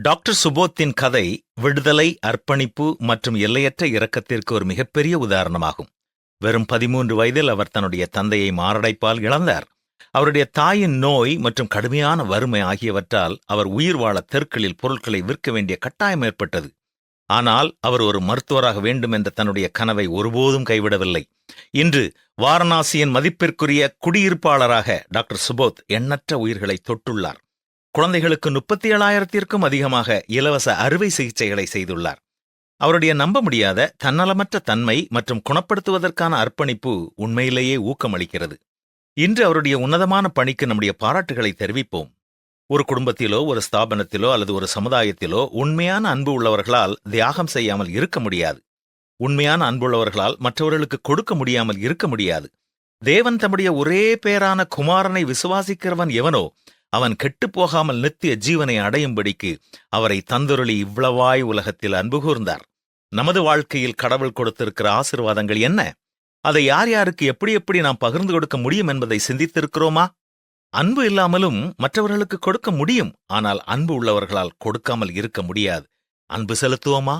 Doctor சுபோத்தின் கதை விடுதலை அர்ப்பணிப்பு மற்றும் எல்லையற்ற இரக்கத்திற்கு ஒரு மிகப்பெரிய உதாரணமாகும். வெறும் பதிமூன்று வயதில் அவர் தன்னுடைய தந்தையை மாரடைப்பால் இழந்தார். அவருடைய தாயின் நோய் மற்றும் கடுமையான வறுமை ஆகியவற்றால் அவர் உயிர் வாழ தெருக்களில் பொருட்களை விற்க வேண்டிய கட்டாயம் ஏற்பட்டது. ஆனால் அவர் ஒரு மருத்துவராக வேண்டும் என்ற தன்னுடைய கனவை ஒருபோதும் கைவிடவில்லை. இன்று வாரணாசியின் மதிப்பிற்குரிய குடியிருப்பாளராக டாக்டர் சுபோத் எண்ணற்ற உயிர்களை தொட்டுள்ளார். குழந்தைகளுக்கு முப்பத்தி ஏழாயிரத்திற்கும் அதிகமாக இலவச அறுவை சிகிச்சைகளை செய்துள்ளார். அவருடைய நம்ப முடியாத தன்னலமற்ற தன்மை மற்றும் குணப்படுத்துவதற்கான அர்ப்பணிப்பு உண்மையிலேயே ஊக்கமளிக்கிறது. இன்று அவருடைய உன்னதமான பணிக்கு நம்முடைய பாராட்டுகளை தெரிவிப்போம். ஒரு குடும்பத்திலோ ஒரு ஸ்தாபனத்திலோ அல்லது ஒரு சமுதாயத்திலோ உண்மையான அன்பு உள்ளவர்களால் தியாகம் செய்யாமல் இருக்க முடியாது. உண்மையான அன்புள்ளவர்களால் மற்றவர்களுக்கு கொடுக்க முடியாமல் இருக்க முடியாது. தேவன் தம்முடைய ஒரே பேரான குமாரனை விசுவாசிக்கிறவன் எவனோ அவன் கெட்டுப் போகாமல் நித்திய ஜீவனை அடையும்படிக்கு அவரை தந்துருளி இவ்வளவாய் உலகத்தில் அன்பு கூர்ந்தார். நமது வாழ்க்கையில் கடவுள் கொடுத்திருக்கிற ஆசிர்வாதங்கள் என்ன? அதை யார் யாருக்கு எப்படி எப்படி நாம் பகிர்ந்து கொடுக்க முடியும் என்பதை சிந்தித்திருக்கிறோமா? அன்பு இல்லாமலும் மற்றவர்களுக்கு கொடுக்க முடியும் ஆனால் அன்பு உள்ளவர்களால் கொடுக்காமல் இருக்க முடியாது. அன்பு செலுத்துவோமா?